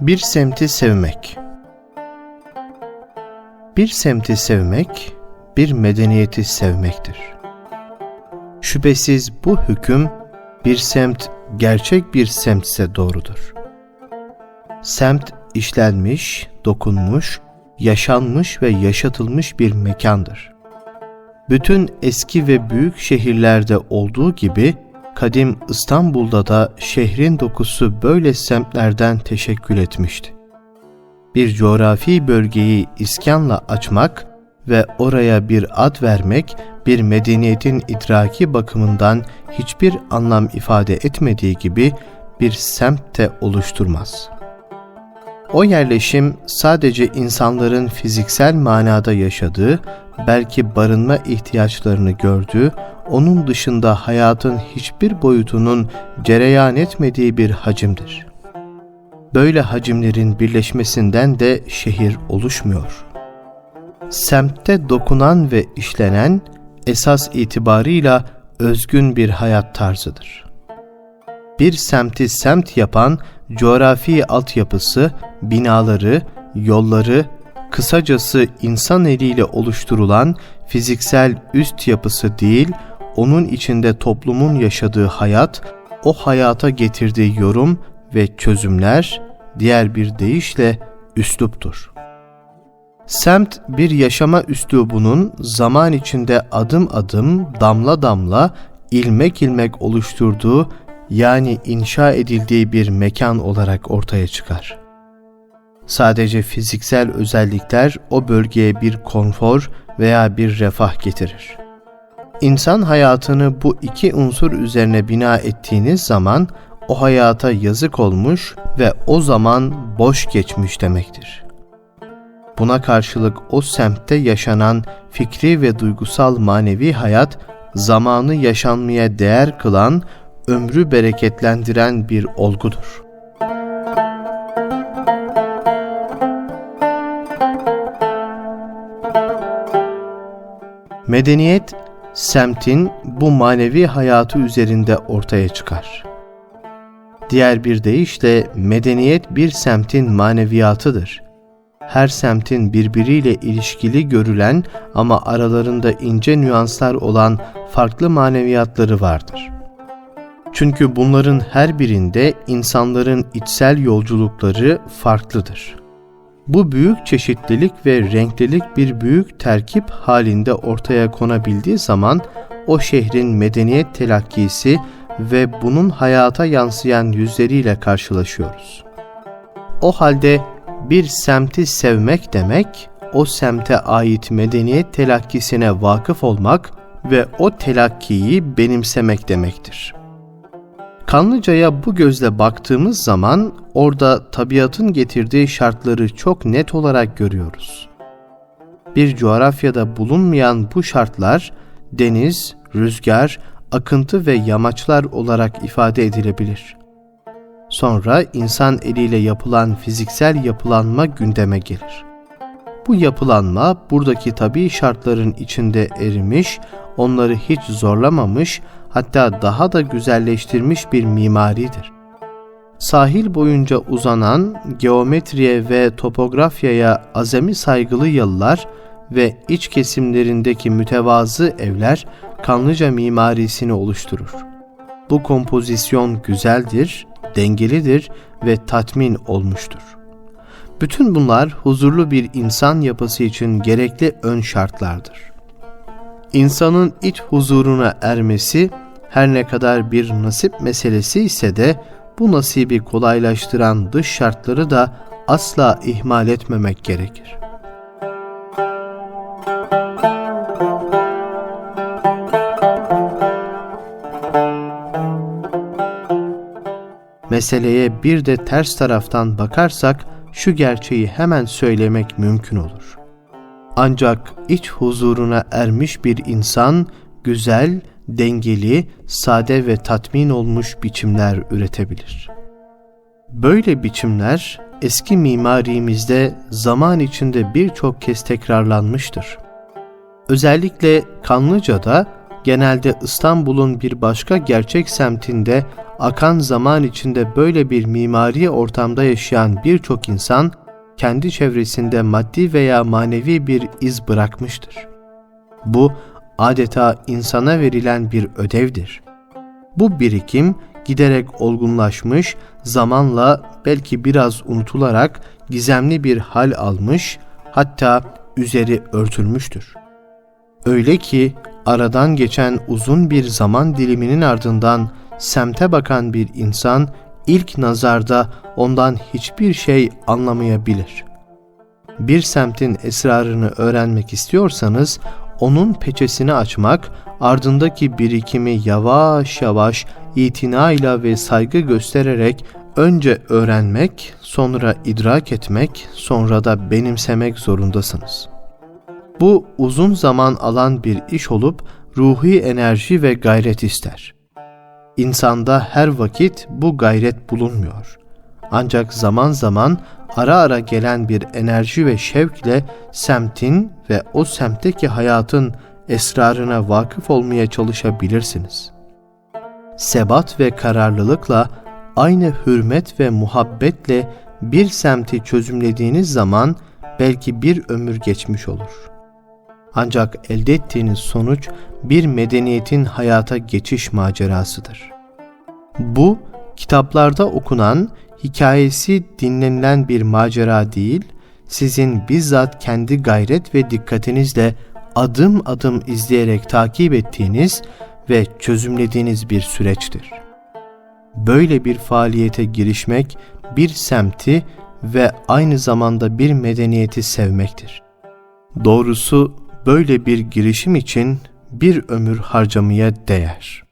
Bir semti sevmek Bir semti sevmek, bir medeniyeti sevmektir. Şüphesiz bu hüküm bir semt gerçek bir semtse doğrudur. Semt işlenmiş, dokunmuş, yaşanmış ve yaşatılmış bir mekandır. Bütün eski ve büyük şehirlerde olduğu gibi kadim İstanbul'da da şehrin dokusu böyle semtlerden teşekkül etmişti. Bir coğrafi bölgeyi iskanla açmak ve oraya bir ad vermek bir medeniyetin idraki bakımından hiçbir anlam ifade etmediği gibi bir semt de oluşturmaz. O yerleşim sadece insanların fiziksel manada yaşadığı, belki barınma ihtiyaçlarını gördüğü, onun dışında hayatın hiçbir boyutunun cereyan etmediği bir hacimdir. Böyle hacimlerin birleşmesinden de şehir oluşmuyor. Semtte dokunan ve işlenen esas itibarıyla özgün bir hayat tarzıdır. Bir semti semt yapan coğrafi altyapısı, binaları, yolları, kısacası insan eliyle oluşturulan fiziksel üst yapısı değil, onun içinde toplumun yaşadığı hayat, o hayata getirdiği yorum ve çözümler, diğer bir deyişle üsluptur. Semt bir yaşama üslubunun zaman içinde adım adım, damla damla, ilmek ilmek oluşturduğu yani inşa edildiği bir mekan olarak ortaya çıkar. Sadece fiziksel özellikler o bölgeye bir konfor veya bir refah getirir. İnsan hayatını bu iki unsur üzerine bina ettiğiniz zaman o hayata yazık olmuş ve o zaman boş geçmiş demektir. Buna karşılık o semtte yaşanan fikri ve duygusal manevi hayat zamanı yaşanmaya değer kılan ömrü bereketlendiren bir olgudur. Medeniyet, semtin bu manevi hayatı üzerinde ortaya çıkar. Diğer bir deyişle medeniyet bir semtin maneviyatıdır. Her semtin birbiriyle ilişkili görülen ama aralarında ince nüanslar olan farklı maneviyatları vardır. Çünkü bunların her birinde insanların içsel yolculukları farklıdır. Bu büyük çeşitlilik ve renklilik bir büyük terkip halinde ortaya konabildiği zaman o şehrin medeniyet telakkisi ve bunun hayata yansıyan yüzleriyle karşılaşıyoruz. O halde bir semti sevmek demek, o semte ait medeniyet telakkisine vakıf olmak ve o telakkiyi benimsemek demektir.'' Kanlıca'ya bu gözle baktığımız zaman orada tabiatın getirdiği şartları çok net olarak görüyoruz. Bir coğrafyada bulunmayan bu şartlar deniz, rüzgar, akıntı ve yamaçlar olarak ifade edilebilir. Sonra insan eliyle yapılan fiziksel yapılanma gündeme gelir. Bu yapılanma buradaki tabi şartların içinde erimiş, onları hiç zorlamamış, hatta daha da güzelleştirmiş bir mimaridir. Sahil boyunca uzanan geometriye ve topografyaya azami saygılı yalılar ve iç kesimlerindeki mütevazı evler Kanlıca mimarisini oluşturur. Bu kompozisyon güzeldir, dengelidir ve tatmin olmuştur. Bütün bunlar huzurlu bir insan yapısı için gerekli ön şartlardır. İnsanın iç huzuruna ermesi her ne kadar bir nasip meselesi ise de bu nasibi kolaylaştıran dış şartları da asla ihmal etmemek gerekir. Meseleye bir de ters taraftan bakarsak şu gerçeği hemen söylemek mümkün olur. Ancak iç huzuruna ermiş bir insan güzel, dengeli, sade ve tatmin olmuş biçimler üretebilir. Böyle biçimler eski mimarimizde zaman içinde birçok kez tekrarlanmıştır. Özellikle Kanlıca'da genelde İstanbul'un bir başka gerçek semtinde akan zaman içinde böyle bir mimari ortamda yaşayan birçok insan kendi çevresinde maddi veya manevi bir iz bırakmıştır. Bu adeta insana verilen bir ödevdir. Bu birikim giderek olgunlaşmış, zamanla belki biraz unutularak gizemli bir hal almış, hatta üzeri örtülmüştür. Öyle ki aradan geçen uzun bir zaman diliminin ardından semte bakan bir insan ilk nazarda ondan hiçbir şey anlamayabilir. Bir semtin esrarını öğrenmek istiyorsanız onun peçesini açmak, ardındaki birikimi yavaş yavaş itinayla ve saygı göstererek önce öğrenmek, sonra idrak etmek, sonra da benimsemek zorundasınız. Bu uzun zaman alan bir iş olup ruhi enerji ve gayret ister. İnsanda her vakit bu gayret bulunmuyor. Ancak zaman zaman ara ara gelen bir enerji ve şevkle semtin ve o semtteki hayatın esrarına vakıf olmaya çalışabilirsiniz. Sebat ve kararlılıkla aynı hürmet ve muhabbetle bir semti çözümlediğiniz zaman belki bir ömür geçmiş olur. Ancak elde ettiğiniz sonuç bir medeniyetin hayata geçiş macerasıdır. Bu kitaplarda okunan, hikayesi dinlenilen bir macera değil, sizin bizzat kendi gayret ve dikkatinizle adım adım izleyerek takip ettiğiniz ve çözümlediğiniz bir süreçtir. Böyle bir faaliyete girişmek bir semti ve aynı zamanda bir medeniyeti sevmektir. Doğrusu böyle bir girişim için bir ömür harcamaya değer.''